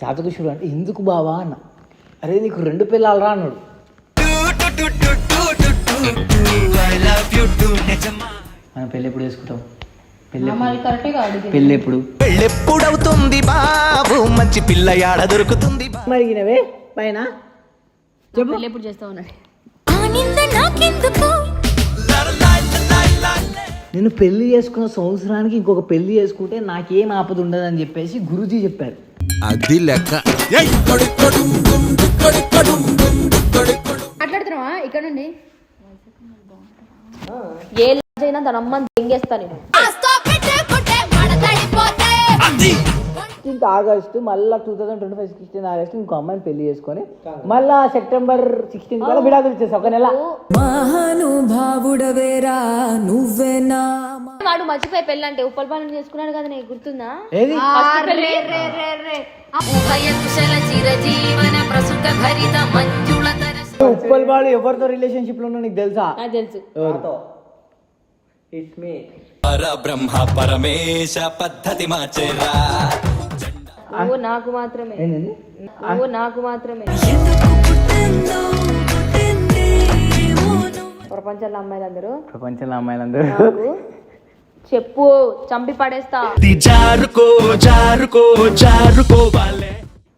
జాతకుషుడు అంటే ఎందుకు బావా? అన్న. అరే నీకు రెండు పిల్లలు రా అన్నాడు. మనం పెళ్ళి ఎప్పుడు చేసుకుంటాం? పెళ్ళి ఎప్పుడు? పెళ్ళెప్పుడవుతుంది బాబు మంచి పిల్ల యాడ దొరుకుతుంది మరిగినవే పైన. చెప్పు. పెళ్ళి ఎప్పుడు చేస్తావు నేను పెళ్ళి చేసుకున్న సంవత్సరానికి ఇంకొక పెళ్ళి చేసుకుంటే నాకేం ఆపద ఉండదని చెప్పేసి గురుజీ చెప్పారు. అది లెక్క. మాట్లాడుతున్నావా? ఇక్కడ నుండి? ఏ లాజ్ అయినా తన అమ్మని దెంగేస్తా నేను. సిక్స్టీన్త్ ఆగస్టు మళ్ళీ two thousand twenty five sixteenth August ఇంకో అమ్మాయిని పెళ్ళి చేసుకొని మళ్ళా సెప్టెంబర్ సిక్స్టీన్త్ కల్లా విడాకులు ఇచ్చేసి ఒక నెల. మహానుభావుడవేరా నువ్వేనా వాడు మర్చిపోయి పెళ్ళి అంటే ఉప్పల్ పనులు చేసుకున్నాడు కదా నీకు గుర్తుందా? ఏది? ఉప్పల్ బాడు ఎవరితో రిలేషన్షిప్లో ఉన్నా నీకు తెలుసా? నాకు తెలుసు. ఎవరితో ఇట్స్ మీ పరబ్రహ్మ పరమేశ పద్ధతి మార్చేరా. నువ్వు నాకు మాత్రమే. నువ్వు నాకు మాత్రమే. ప్రపంచంలో అమ్మాయిలందరూ. ప్రపంచంలో అమ్మాయిలందరూ. నాకు చెప్పు చంపి పడేస్తా. జారుకో జారుకో జారుకో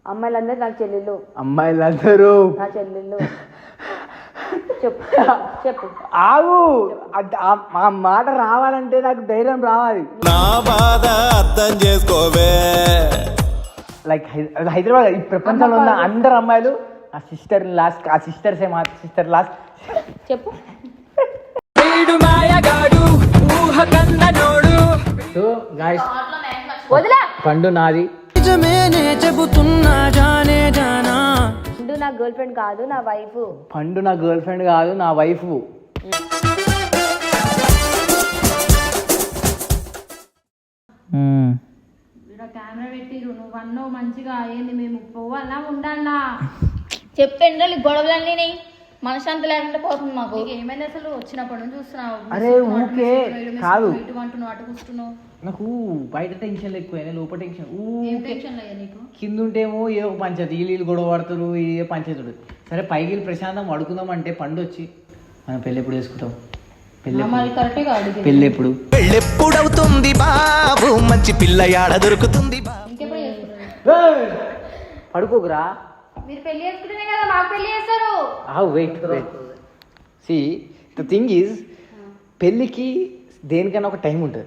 అమ్మాయిలందరూ నాకు చెల్లెళ్ళు. అమ్మాయిలందరూ. నా చెల్లెళ్ళు. చెప్పు చెప్పు. ఆగు. ఆ మాట రావాలంటే నాకు ధైర్యం రావాలి. నా బాధ అర్థం చేసుకోవే. లైక్ హై- హైదరాబాద్ ఈ ప్రపంచంలో ఉన్న అందరు అమ్మాయిలు ఆ సిస్టర్ లాస్ట్ ఆ సిస్టర్స్ ఏ మా సిస్టర్ లాస్ట్ చెప్పు. సో గాయస్ పండు నాది. నిజమేనే చెబుతున్నా జానే జానా. ముందు నా గర్ల్ ఫ్రెండ్ కాదు నా వైఫ్ పండు నా గర్ల్ ఫ్రెండ్ కాదు నా వైఫ్ కెమెరా పెట్టిరు నువ్వు అన్నావు మంచిగా అయ్యింది మేము పోవాలా ఉండాలా? చెప్పండి గొడవలన్నీ నీ మనశ్శాంతి లేకుండా పోతుంది మాకు. నీకు ఏమైంది అసలు? వచ్చినప్పటి నుంచి చూస్తున్నావు. అరే ఊకే కాదు. ఇటు అంటున్నావు అటు కూర్చున్నావు. నాకు బయట టెన్షన్ ఎక్కువ లోపల టెన్షన్ ఏం టెన్షన్ లేదు నీకు? కింద ఉంటేమో ఏదో ఒక పంచాయతీ. వీళ్ళు వీళ్ళు గొడవ పడతారు ఏ పంచాయతీ ఉంటుంది. సరే పైకి వెళ్ళి ప్రశాంతం పడుకుందాం అంటే పండు వచ్చి మనం పెళ్ళి ఎప్పుడు చేసుకుంటాం? పెళ్ళి ఎప్పుడు పెళ్ళెప్పుడవుతుంది బాబు మంచి పిల్ల యాడ దొరుకుతుంది! పడుకోకురా. మీరు పెళ్ళి చేసుకుంటేనే కదా మాకు పెళ్ళి చేస్తారు. Wait wait see the thing is పెళ్ళికి దేనికైనా ఒక టైం ఉంటుంది.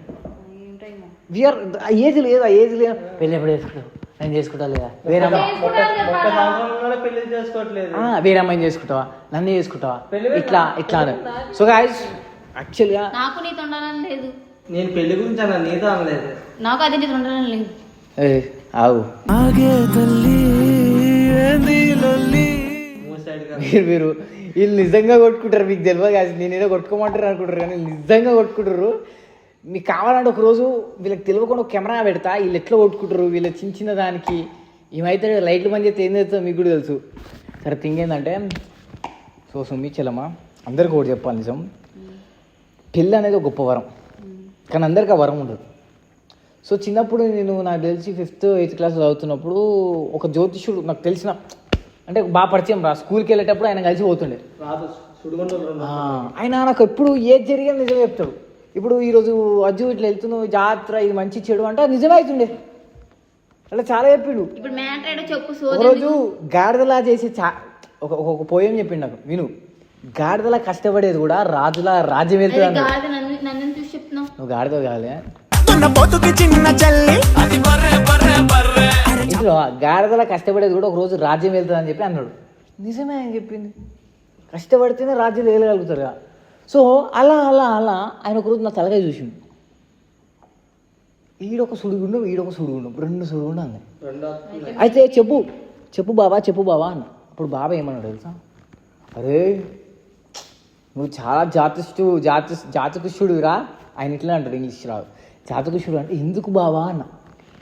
విఆర్ ఏజ్ లేదు ఆ ఏజ్ లేదు. పెళ్ళి ఎప్పుడు చేసుకుంటాం? నేను చేసుకుంటా లేదా? వేరే వేరే అమ్మాయిని చేసుకుంటావా? నన్ను చేసుకుంటావా? ఇట్లా ఇట్లా అని సో గాయస్ యాక్చువల్గా నాకు నీతో ఉండాలని లేదు. నేను పెళ్ళి గురించి అన్న నీతో అనలేదు. నాకు అదే నీతో ఉండాలని లేదు. ఆగు. ఆగే తల్లి ఏంది లొల్లి? మీరు మీరు వీళ్ళు నిజంగా కొట్టుకుంటారు మీకు తెలియదు కాదు నేను ఏదో కొట్టుకోమంటారు అనుకుంటారు కానీ నిజంగా కొట్టుకుంటారు. మీకు కావాలంటే ఒక రోజు వీళ్ళకి తెలియకుండా ఒక కెమెరా పెడతా వీళ్ళు ఎట్లా కొట్టుకుంటారు వీళ్ళ చిన్న చిన్న దానికి ఏమైతే లైట్లు బంద్ చేస్తే ఏం చేస్తుందో మీకు కూడా తెలుసు. సరే థింగ్ ఏంటంటే సో సుమ్మి చెల్లమ్మ. అందరికీ ఒకటి చెప్పాలి నిజం. పెళ్ళి అనేది ఒక గొప్ప వరం. కానీ అందరికీ ఆ వరం ఉండదు. సో చిన్నప్పుడు నేను నాకు తెలిసి ఫిఫ్త్ ఎయిత్ క్లాస్ చదువుతున్నప్పుడు ఒక జ్యోతిష్యుడు నాకు తెలిసిన అంటే బాగా పరిచయం రా. స్కూల్కి వెళ్ళేటప్పుడు ఆయన కలిసి పోతుండే. ఆయన నాకు ఎప్పుడు ఏది జరిగినా నిజమే చెప్తాడు. ఇప్పుడు ఈరోజు అజ్జు ఇట్లా వెళ్తున్నావు జాతర ఇది మంచి చెడు అంటే అది నిజమే అవుతుండే. అలా చాలా చెప్పిండు. ఇప్పుడు మ్యాటర్ ఏడో చెప్పు ఒకరోజు గాడిదలా చేసే చా ఒక ఒక- ఒక పోయం చెప్పిండు నాకు విను. గాడిదలా కష్టపడేది కూడా రాజులా రాజ్యం వెళ్తుంది నువ్వు గాడిద పోతుకి చిన్న చల్లి. గాడిదలా కష్టపడేది కూడా ఒక రోజు రాజ్యం వెళ్తుంది అని చెప్పి అన్నాడు. నిజమే అని చెప్పింది. కష్టపడితేనే రాజ్యం వెళ్ళగలుగుతారు కదా సో అలా అలా అలా ఆయన ఒక రోజు నా తలకాయ చూసిండు. ఈడొక సుడిగుండం ఈడొక సుడిగుండం. రెండు సుడిగుండం అన్నాయి రెండో అయితే చెప్పు చెప్పు బాబా చెప్పు బాబా అన్న. అప్పుడు బాబా ఏమన్నాడు తెలుసా? అరే నువ్వు చాలా జాతిష్టు జాతి జాతకుష్యుడురా ఆయన ఇట్లా అంటాడు ఇంగ్లీష్ రాదు. జాతకుష్యుడు అంటే ఎందుకు బావా? అన్న.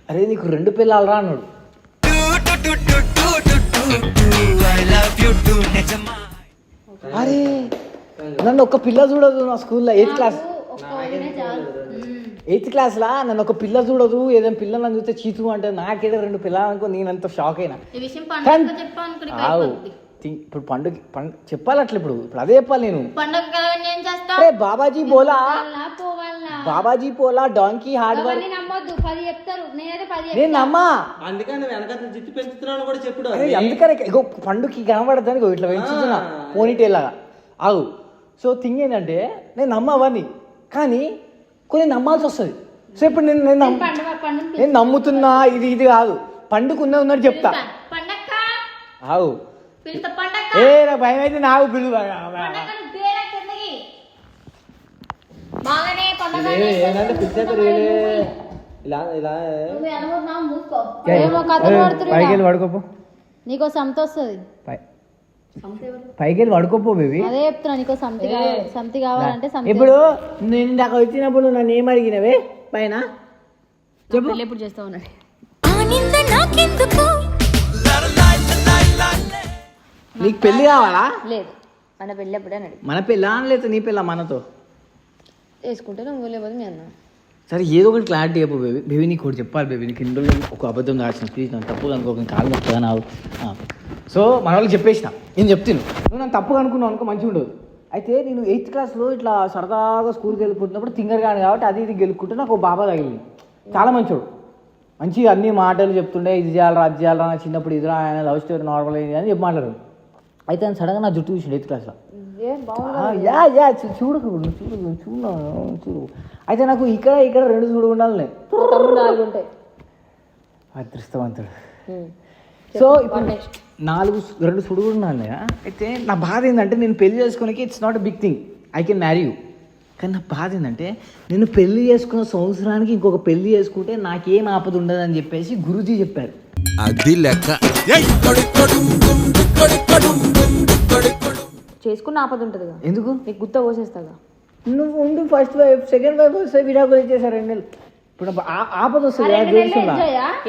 అరే నీకు రెండు పిల్లలు రా అన్నాడు. అరే నన్ను ఒక్క పిల్ల చూడదు నా స్కూల్లో. ఎయిత్ క్లాస్ ఎయిత్ క్లాస్లో నన్ను ఒక పిల్ల చూడదు. ఏదైనా పిల్లలు నన్ను చూస్తే చీతు అంటే నాకేదో రెండు పిల్లలు అనుకో నేనంత షాక్ అయినా. ఆవు. ఇప్పుడు పండుగ పండు చెప్పాలి అట్లా ఇప్పుడు. ఇప్పుడు అదే చెప్పాలి నేను. అరే బాబాజీ బోలా. పోవాలా బాబాజీ పోలా డాంకీ హార్డ్ వర్క్. నేను. నమ్మా. అందుకని ఇగో పండుకి కనబడతాను ఇగో ఇట్లా పెంచుతున్నా. పోనీటేల్ లాగా ఆగు. సో థింగ్ ఏంటంటే నేను నమ్మ అవన్నీ. కానీ కొన్ని నమ్మాల్సి వస్తుంది. సో ఇప్పుడు నేను నేను నేను నమ్ముతున్నా ఇది ఇది కాదు. పండుగ ఉన్నది ఉన్నట్టు చెప్తా. పండక్క? ఏ నాకు భయం అయితే నాకు పిలువ పైకి వెళ్ళి పడుకోపో. నీకో సంత వస్తుంది. పైకి వెళ్ళి పడుకోపో బేబీ. అదే చెప్తున్నా నీకో సంతి సంతి కావాలంటే సంతి ఇప్పుడు నేను వచ్చినప్పుడు నన్ను ఏం అడిగినవే పైన చెప్పు. ఎప్పుడు చేస్తావు నీకు పెళ్ళి కావాలా? లేదు. మన పెళ్ళి అప్పుడే అన్నాడు మన పెళ్ళా లేదా నీ పెళ్ళా మనతో? వేసుకుంటే నువ్వు లేకపోతే మీ అన్న. సరే ఏదో ఒకటి క్లారిటీ చెప్పు బేబీ. బేబీ నీకు ఒకటి చెప్పాలి బేబీ. నీకు రోజులు ఒక అబద్ధం దాచిన ప్లీజ్ నన్ను తప్పు అనుకో కాలు మొక్కగా సో మన వాళ్ళకి చెప్పేసిన. నేను చెప్తాను నువ్వు నన్ను తప్పుగా అనుకున్నావు అనుకో మంచిగా ఉండదు. అయితే నేను ఎయిత్ క్లాస్లో ఇట్లా సరదాగా స్కూల్కి వెళ్ళిపోతున్నప్పుడు తింగర్ కాను కాబట్టి అది ఇది గెలుక్కుంటే నాకు ఒక బాబా తగిలింది. చాలా మంచోడు. మంచిగా అన్ని మాటలు చెప్తుండే ఇది చేయాలరా అది చేయాలరా చిన్నప్పుడు ఇదిరా ఆయన లవ్ స్టోరీ నార్మల్ అయింది అని చెప్పి మాట్లాడారు అయితే ఆయన సడన్గా నా జుట్టు చూసిండు ఎయిత్ క్లాస్లో యా యా చూడు చూడు చూడు చూడు అయితే నాకు ఇక్కడ ఇక్కడ రెండు చూడు ఉండాలి అదృష్టవంతుడు. సో ఇప్పుడు నాలుగు రెండు సుడుగులు ఉండాలి అయితే నా బాధ ఏంటంటే నేను పెళ్ళి చేసుకోనికి it's not big thing I can marry you కానీ నా బాధ ఏంటంటే నేను పెళ్ళి చేసుకున్న సంవత్సరానికి ఇంకొక పెళ్ళి చేసుకుంటే నాకేం ఆపద ఉండదు అని చెప్పేసి గురూజీ చెప్పారు. అది లెక్క. చేసుకున్న ఆపద ఉంటుంది కదా. ఎందుకు? నీకు గుత్త కోసేస్తాగా? నువ్వు ఉండు ఫస్ట్ వైఫ్ సెకండ్ వైఫ్ వస్తే విడాకులు ఇచ్చేసారు రెండు నెలలు. ఇప్పుడు ఆ- ఆపద వస్తుంది?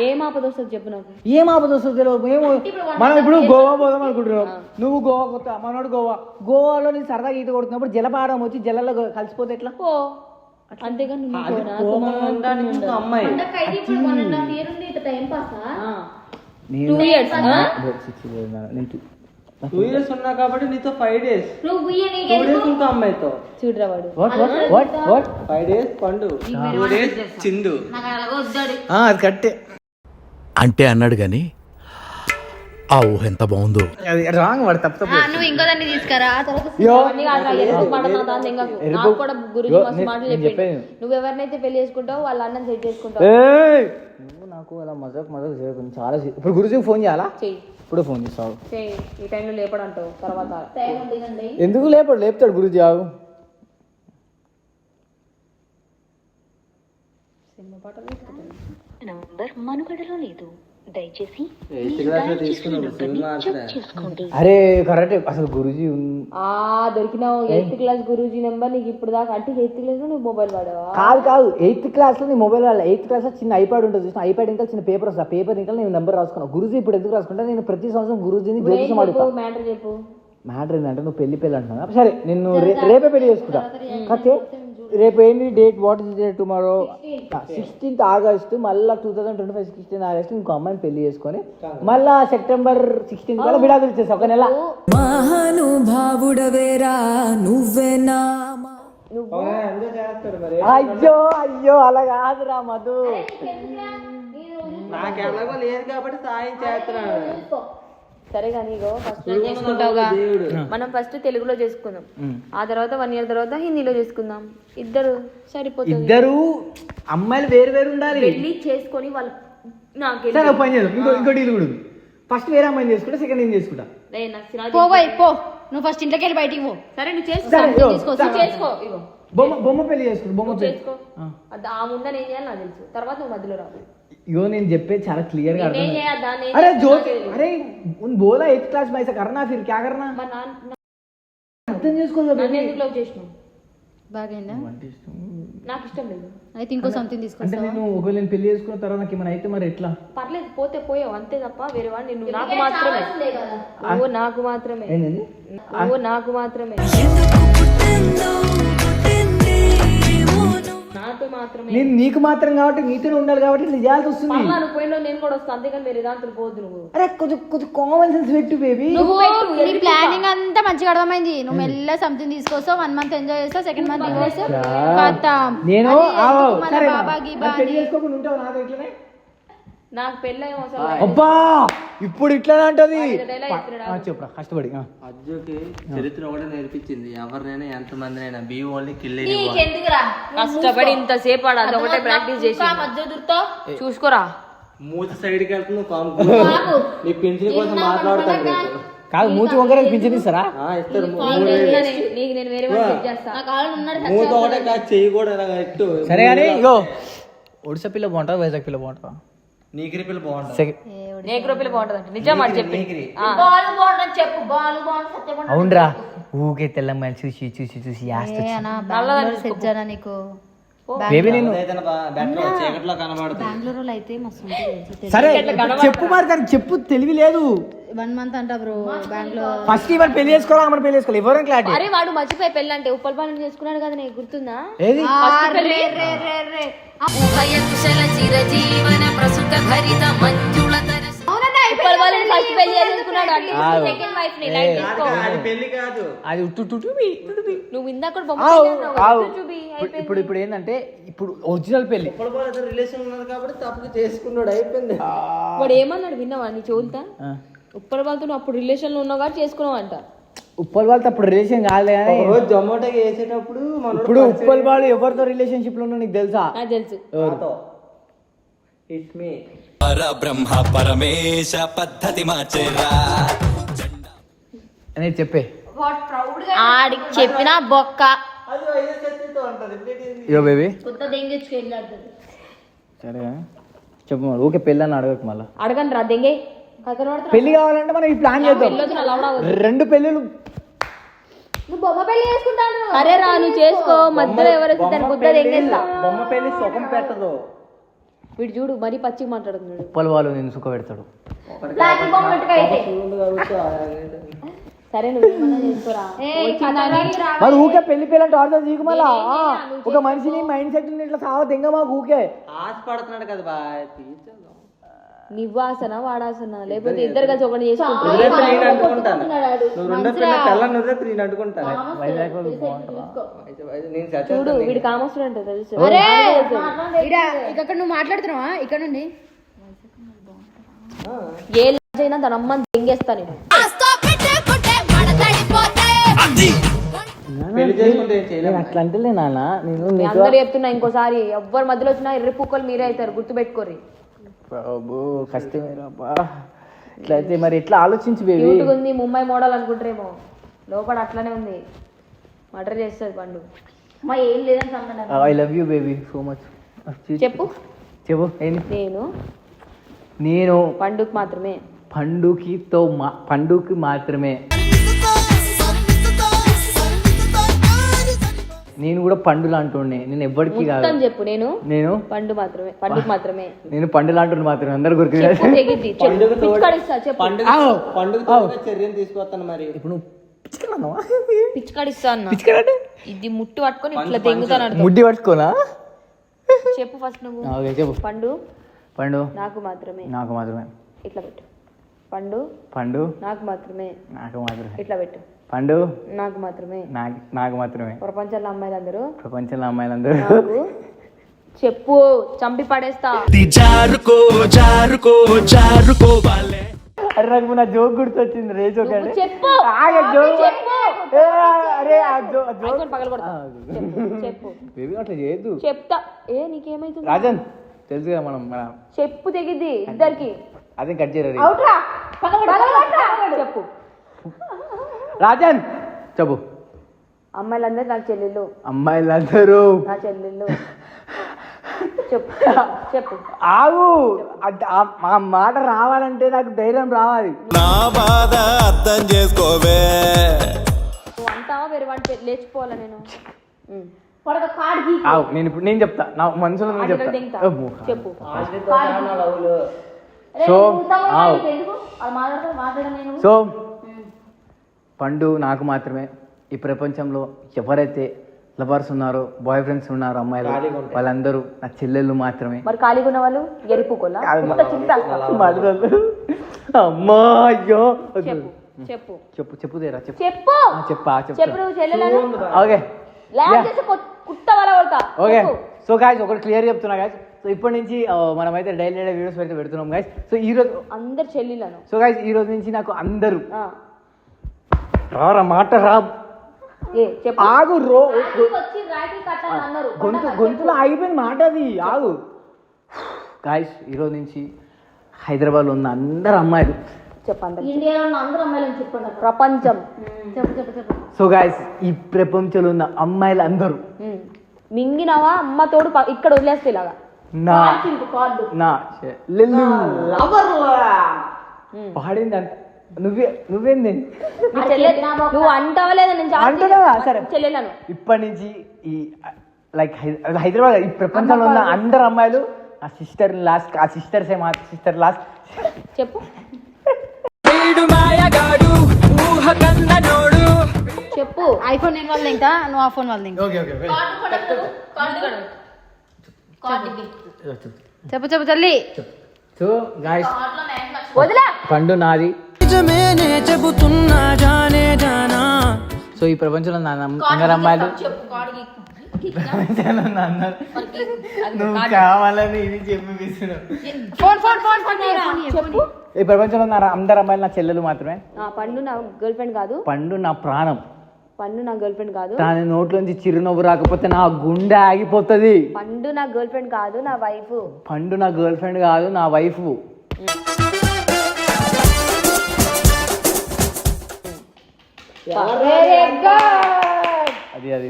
ఏం ఆపద వస్తుంది చెప్పు నాకు. ఏం ఆపద వస్తుందో తెలియదు. మేము మనం ఇప్పుడు గోవా పోదాం అనుకుంటున్నాం. నువ్వు గోవా కొత్త మనోడు గోవా. గోవాలో నేను సరదాగా ఈత కొడుతున్నప్పుడు జలపారం వచ్చి జలలో కలిసిపోతే ఎట్లా? పో. అమ్మాయి? టైం పాస్ నేను టూ ఇయర్స్ ఉన్నా కాబట్టి నీతో ఫైవ్ డేస్ టూ డేస్ ఇంకో అమ్మాయితో. చూడరా వాడు? ఫైవ్ డేస్ పండు. టూ డేస్ చిందు. అది కట్టే అంటే అన్నాడు గాని ఆ ఊహ ఎంత బాగుందో. రాంగ్ వాడు తప్పు తప్పు. నువ్వు ఇంకో దాన్ని తీసుకురా. నాకు కూడా గురించి మస్తు మాటలు చెప్పిండు. నువ్వు ఎవరినైతే పెళ్ళి చేసుకుంటావు వాళ్ళ అన్నం సెట్ చేసుకుంటావు. ఏయ్! నువ్వు నాకు అలా మజాక్ మజాక్ చేయకుండా చాలా ఇప్పుడు గురుజీకి ఫోన్ చేయాలా? ఇప్పుడు ఫోన్ చేస్తావు? చెయ్యి. ఈ టైంలో లేపడంటావు తర్వాత ఎందుకు లేపాడు? లేపుతాడు గురుజీ ఆగు. నంబర్ మనుగడలో లేదు. దయచేసి అరే కరెక్ట్ అసలు గురుజీ ఆ దొరికినావు. ఎయిత్ క్లాస్ గురూజీ నెంబర్ నీకు ఇప్పుడు దాకా. అంటే ఎయిత్ క్లాస్లో నువ్వు మొబైల్ వాడావా? కాదు కాదు. ఎయిత్ క్లాస్లో నీ మొబైల్ వాళ్ళ ఎయిత్ క్లాస్లో చిన్న ఐప్యాడ్ ఉంటుంది చూసిన. ఐప్యాడ్ ఇంకా చిన్న పేపర్ వస్తుంది. ఆ పేపర్ ఇంకా నేను నెంబర్ రాసుకున్నాను గురుజీ ఇప్పుడు ఎందుకు రాసుకుంటా? నేను ప్రతి సంవత్సరం గురుజీని జ్యోతిషం అడుగుతా. మ్యాటర్ చెప్పు. మ్యాటర్ ఏంటంటే నువ్వు పెళ్ళి పెళ్ళి అంటున్నా సరే నేను రేపే పెళ్ళి చేసుకుంటా. కాకపోతే రేపు ఏంటి date? What is date tomorrow sixteenth August మళ్ళీ two thousand twenty five sixteen August ఇంకో అమ్మాయిని పెళ్ళి చేసుకొని మళ్ళా సెప్టెంబర్ సిక్స్టీన్ కల్లా విడాకులు ఇచ్చేస్తా ఒక నెల. మహానుభావుడవేరా అయ్యో అయ్యో అలా కాదురా మధు. నాకు ఎలాగో లేదు కాబట్టి సాయం చేస్తున్నాడు సరే కానీ ఇగో ఫస్ట్ చేసుకుంటావుగా. మనం ఫస్ట్ తెలుగులో చేసుకుందాం. ఆ తర్వాత వన్ ఇయర్ తర్వాత హిందీలో చేసుకుందాం. ఇద్దరు సరిపోతుంది. ఇద్దరు అమ్మాయిలు వేరు వేరు ఉండాలి. పెళ్ళి చేసుకొని వాళ్ళు నాకు సరే పని చేద్దాం. ఇంకో ఇంకో డీల్ కూడా ఫస్ట్ వేరే అమ్మాయిని చేసుకుంటా సెకండ్ నేను చేసుకుంటా? పో నువ్వు ఫస్ట్ ఇంట్లోకి వెళ్ళి బయటికి పో. సరే నువ్వు చేసుకో. చేసుకో బొమ్మ బొమ్మ పెళ్ళి చేసుకుంటా బొమ్మ చేసుకో. ఆ. ముందని ఏం చేయాలి నాకు తెలుసు. తర్వాత నువ్వు మధ్యలో రావు. ఇగో నేను చెప్పేది చాలా క్లియర్గా అర్థం అరే జోక్ అరే ఉన్ బోలా ఎయిత్ క్లాస్ మైసా కర్నా ఫిర్ క్యా కర్నా అర్థం చేసుకోలేదు లవ్ చేసినావు? బాగైందా? నాకు ఇష్టం లేదు. అయితే ఇంకో సంథింగ్ తీసుకో అంటే నేను ఒకవేళ నేను పెళ్ళి చేసుకున్న తర్వాత నాకు ఏమైనా అయితే మరి ఎట్లా? పర్లేదు పోతే పోయావు అంతే తప్ప వేరే వాడిని నువ్వు నాకు మాత్రమే. ఓ నాకు మాత్రమే. ఓ నాకు మాత్రమే. మాత్రమే. నేను నీకు మాత్రం కాబట్టి నీతోనే ఉండాలి కాబట్టి ఇట్లా చేయాల్సి వస్తుంది. అమ్మా నువ్వు పోయినా నేను కూడా వస్తాను అంతేగాని వేరే దాంట్లో పోద్దు నువ్వు. అరే కొంచెం కొంచెం కామన్ సెన్స్ పెట్టు బేబీ నువ్వు నీ ప్లానింగ్ అంతా మంచిగా అర్థమైంది. నువ్వు మెల్ల సంథింగ్ తీసుకొస్తావు వన్ మంత్ ఎంజాయ్ చేస్తావు సెకండ్ మంత్ దిగేస్తావు ఖతం. నేను బాబా మరి గీబా పెళ్ళి అని? చేసుకోకుండా ఉంటావు నాతో ఇట్లనే? నాకు అబ్బా! ఇప్పుడు ఇట్లానే అంటది. చెప్పురా కష్టపడి. అజ్జుకి చరిత్ర కూడా నేర్పించింది. ఎవరినైనా ఎంత మందినైనా బీ ఓన్లీ కిల్ కష్టపడి ఇంతసేపు ఆడ అది ఒకటే ప్రాక్టీస్ చేసి చూసుకోరా. మూత సైడ్కి వెళ్తుంది కాము నీ పెన్షన్ కోసం మాట్లాడతాను కాదు మూతి వంకర పింఛన్ ఇస్తారా? ఆ, ఇస్తారు మూత ఒకటే కాదు చెయ్యి కూడా ఎట్టు సరే కానీ ఇగో. ఒడిశా పిల్ల బాగుంటుందా వైజాగ్ పిల్ల బాగుంటుందా? నీకిరి పిల్ల బాగుంటుంది. బాగుంటుంది నిజం చెప్పి. నీకిరి ఆ. బాల్ బాగుంటుంది చెప్పు. బాల్ బాగుంటుంది సత్యం అవునరా. ఊకే తెల్లమ్మ చూసి చూసి చూసి నీకు? బేబీ నేను? బెంగళూరులో అయితే మస్తు సరే చెప్పు మరి దానికి చెప్పు తెలివి లేదు. వన్ మంత్ అంట బ్రో బెంగళూరు. ఫస్ట్ ఇవన్నీ పెళ్ళి చేసుకోవాలా ఆమె పెళ్ళి చేసుకోవాలి? ఎవరైనా క్లారిటీ అరే వాడు మర్చిపోయి పెళ్ళి అంటే ఉప్పల్ పాలన చేసుకున్నాడు కదా నీకు గుర్తుందా? ఏది? పాలన ఫస్ట్ పెళ్ళి చేసుకున్నాడు అంటే ఆగు. సెకండ్ వైఫ్ని లైట్ తీసుకో. అది పెళ్ళి కాదు. అది ఉట్టు టుటు బి, టుటు బి. నువ్వు ఇందాక కూడా బొమ్మ ఇప్పుడు- ఇప్పుడు ఇప్పుడు ఏంటంటే ఇప్పుడు ఒరిజినల్ పెళ్ళి. ఇప్పుడు రిలేషన్ ఉన్నది కాబట్టి తప్పుగా చేసుకున్నాడు అయిపోయింది. వాడు ఏమన్నాడు విన్నావా నీ చోలుతా ఆ. ఉప్పల్ వాళ్ళతో నువ్వు అప్పుడు రిలేషన్లో ఉన్నావు కాబట్టి చేసుకున్నావు అంట ఉప్పల్ వాళ్ళతో అప్పుడు రిలేషన్ కాలే కానీ ఒక రోజు జొమాటోకి వేసేటప్పుడు ఇప్పుడు ఉప్పల్ వాళ్ళు ఎవరితో రిలేషన్షిప్లో ఉన్నా నీకు తెలుసా? నాకు తెలుసు. ఎవరు? ఇట్స్ మీ పరబ్రహ్మ పరమేశ పద్ధతి మార్చేరా. అనేది చెప్పే. ఆడికి చెప్పిన బొక్క. ఇయో బేబీ కొత్త దెంగిచ్చుకు వెళ్ళాడుతుంది సరే చెప్పు మరి. ఊకే పెళ్ళి అని అడగకు మళ్ళా. అడగండి రా దెంగే. పెళ్ళి కావాలంటే మనం ఈ ప్లాన్ చేద్దాం. రెండు పెళ్ళిళ్ళు. అరే రా నువ్వు చేసుకో. మధ్యలో ఎవరైతే బొమ్మ పెళ్ళి సుఖం పెట్టదు. వీడు చూడు మరీ పచ్చిగా మాట్లాడుతున్నాడు. ఉప్పల్ వాళ్ళు నేను సుఖ పెడతాడు. సరే నువ్వు ఏమన్నా చేసుకోరా? మరి ఊకే పెళ్ళి పెళ్ళి అంటే ఆర్డర్ తీకు మళ్ళా? ఒక మనిషిని మైండ్ సెట్ ఇట్లా సావ తెంగ మాకు ఊకే. ఆశ పడుతున్నాడు కదా బాయ్. తీర్చేద్దాం. నివ్వాసన వాడాసన లేకపోతే ఇద్దరు కలిసి ఒకటి చూడు వీడి కామస్తుడు అంటే తెలుసు. ఇక్కడ నువ్వు మాట్లాడుతున్నావా? ఇక్కడ నుండి. ఏ లాజ్ అయినా దాని అమ్మని దెంగేస్తా నేను. పెళ్ళి చేసుకుంటే ఏం చేయలేము నేను అట్లా అంటలే నాన్న. అందరు చెప్తున్నా ఇంకోసారి. ఎవ్వరి మధ్యలో వచ్చినా ఎర్రి పుక్కలు మీరే అవుతారు. గుర్తుపెట్టుకోరి బాబు కష్టమే రాబా ఇట్లా అయితే మరి ఎట్లా ఆలోచించి బేబీ. ఉంది ముంబై మోడల్ అనుకుంటారేమో. లోపల అట్లనే ఉంది. మర్డర్ చేస్తుంది పండు. మా ఏం లేదని I love you baby so much చెప్పు. చెప్పు నేను నేను పండుగ మాత్రమే. పండుకితో మా పండుకి మాత్రమే. నేను కూడా పండు లాంటి నేను ఎవ్వడికి కాదు. చెప్పు నేను నేను? పండు మాత్రమే పండుగ మాత్రమే. నేను పండు లాంటి మాత్రమే. అందరు గురికి చర్యను తీసుకొస్తాను మరి. ఇప్పుడు నువ్వు పిచ్చుకెళ్ళన్నావా? పిచ్చికాడిస్తా అన్న. పిచ్చుకెళ్ళంటే ఇది ముట్టు పట్టుకొని ఇట్లా తెంగుతాను అర్థం ముడ్డి పట్టుకోనా? చెప్పు ఫస్ట్ నువ్వు. చెప్పు. పండు? పండు? నాకు మాత్రమే. నాకు మాత్రమే. ఇట్లా పెట్టు. పండు? పండు? నాకు మాత్రమే. నాకు మాత్రమే. ఇట్లా పెట్టు. పండు? నాకు మాత్రమే. నాకు నాకు మాత్రమే. ప్రపంచంలో అమ్మాయిలందరూ. ప్రపంచంలో అమ్మాయిలందరూ. చెప్పు చంపి పడేస్తా. జారుకో జారుకో జారుకో వాళ్ళే అరే నాకు నా జోక్ గుర్తొచ్చింది రే జోక్ అంటే. చెప్పు. ఆగే జోక్ ఏ, అరే ఆ జో జోక్ చెప్పు బేబీ అట్లా చేయొద్దు. చెప్తా. ఏ నీకేమైతుంది? రాజన్ తెలుసు కదా మనం మన చెప్పు తెగిద్ది ఇద్దరికి. అదే కట్ చేయరు చెప్పు. రాజన్ చెప్పు. అమ్మాయిలందరూ నాకు చెల్లెళ్ళు అమ్మాయిలందరూ. నా చెల్లెళ్ళు చెప్పు చెప్పు. ఆగు. అద్- ఆ- ఆ మాట రావాలంటే నాకు ధైర్యం రావాలి. నా బాధ అర్థం చేసుకోవే. నువ్వు అంటావా వేరే వాడి లేచిపోవాలా నేను? ఉమ్. పడక కాడు గీ ఆగు నేను ఇప్పుడు నేను చెప్తా. నా మనసులో నేను ఆడిలో చెప్తా. దింగుతా. చెప్పు. సో. ఎందుకు? మాట్లాడడం నేను. సో పండు నాకు మాత్రమే. ఈ ప్రపంచంలో ఎవరైతే లవర్స్ ఉన్నారు బాయ్ ఫ్రెండ్స్ ఉన్నారు అమ్మాయిలు వాళ్ళందరూ నా చెల్లెళ్ళు మాత్రమే. మరి ఖాళీగా ఉన్న వాళ్ళు. మరదలు అమ్మా అయ్యో. చెప్పు చెప్పు. చెప్పు చెప్పు దేరా చెప్పు. చెప్పు. చెప్పా చెప్పు. ఓకే. ఓకే. సో గాయస్ ఒకటి క్లియర్ చెప్తున్నా గాయస్ సో ఇప్పటి నుంచి మనమైతే డైలీ డైలీ వీడియోస్ అయితే పెడుతున్నాం గాయస్ సో ఈ రోజు అందరు చెల్లిలను సో గాయస్ ఈ రోజు నుంచి నాకు అందరూ. రారా మాట రా ఏ చెప్పు. ఆగు రో వచ్చి గొంతు గొంతులో ఆగిపోయిన మాట అది ఆగు. గాయస్ ఈరోజు నుంచి హైదరాబాద్లో ఉన్న అందరు అమ్మాయిలు. చెప్పు అందరు ఇండియాలో ఉన్న అందరూ అమ్మాయిలను చెప్పండి ప్రపంచం. చెప్పు చెప్పు చెప్పు. సో గాయస్ ఈ ప్రపంచంలో ఉన్న అమ్మాయిలు అందరూ. మింగినావా అమ్మ తోడు ప- ఇక్కడ వదిలేస్తే ఇలాగా. నా. నా. చెల్లెలు పాడింది అంత నువ్వే నువ్వేంది నువ్వు అంటావా లేదా నేను చాలా అంటున్నావా? సరే. చెల్లెలను. ఇప్పటి నుంచి ఈ లైక్ హైదరాబాద్ ఈ ప్రపంచంలో ఉన్న అందరు అమ్మాయిలు ఆ సిస్టర్ లాస్ట్ ఆ సిస్టర్సే మా సిస్టర్ లాస్ట్ చెప్పు. చెప్పు. ఐఫోన్ నేను వాళ్ళది ఇంకా? నువ్వు ఆ ఫోన్ వాళ్ళది ఇంకా? చెప్పు. చెప్పు సో గాయస్ వదిలా పండు నాది. సో ఈ ప్రపంచంలో ఉన్న అమ్- అందరు అమ్మాయిలు ప్రపంచంలో ఉన్న అందరు నువ్వు కావాలని ఇది ఇయ్యి. ఈ ప్రపంచంలో ఉన్న అందరు అమ్మాయిలు నా చెల్లెలు మాత్రమే. ఆ, పండు నా గర్ల్ ఫ్రెండ్ కాదు. పండు నా ప్రాణం. పండు నా గర్ల్ ఫ్రెండ్ కాదు. దాని నోట్లోంచి చిరునవ్వు రాకపోతే నా గుండె ఆగిపోతుంది. పండు నా గర్ల్ ఫ్రెండ్ కాదు నా వైఫ్. పండు నా గర్ల్ ఫ్రెండ్ కాదు నా వైఫ్. అది అది.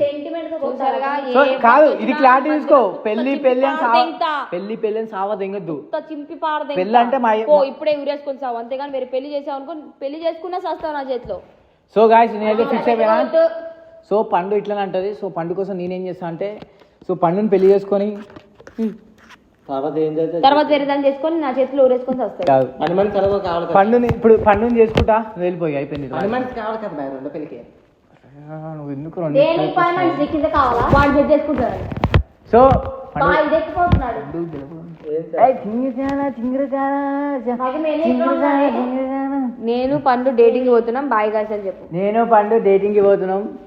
చూసారుగా సో కాదు ఇది క్లారిటీ తీసుకో. పెళ్ళి పెళ్ళి అని సావ పారదెంగుతా. పెళ్ళి పెళ్ళి అని సావ తెంగద్దు. చింపి పారదే పెళ్ళి అంటే మా ఓ ఇప్పుడే ఊరేసుకొని సావు అంతేగాని వేరే పెళ్ళి చేసావు అనుకో పెళ్ళి చేసుకున్నా సస్తావు నా చేతిలో. సో గాయస్ నేనైతే ఫిక్స్ అయిపోయినా. సో పండు ఇట్లనే అంటది. సో పండు కోసం నేనేం చేస్తా అంటే సో పండుని పెళ్ళి చేసుకొని తర్వాత వేరే దాన్ని చేసుకొని నా చేతిలో ఊరేసుకొని కాదు. కావాలి కదా. పండుని ఇప్పుడు పండుని చేసుకుంటా? వెళ్ళిపోయి అయిపోయింది కావాలి కదా భయ రెండో పెళ్ళికి. నువ్వు ఎందుకు రెండు దేనికి పని మనిషి కింద కావాలా? వాడు జడ్జ్ చేసుకుంటారు సో పండు బా ఇది ఎక్కిపోతున్నాడు ఏయ్, చింగిరచానా, చింగిరచానా, చ- చింగిరచానా, చింగిరచానా. నేను పండు డేటింగ్ పోతున్నాం. బాయ్ గాయస్ అని చెప్పు. నేను పండు డేటింగ్కి పోతున్నాం.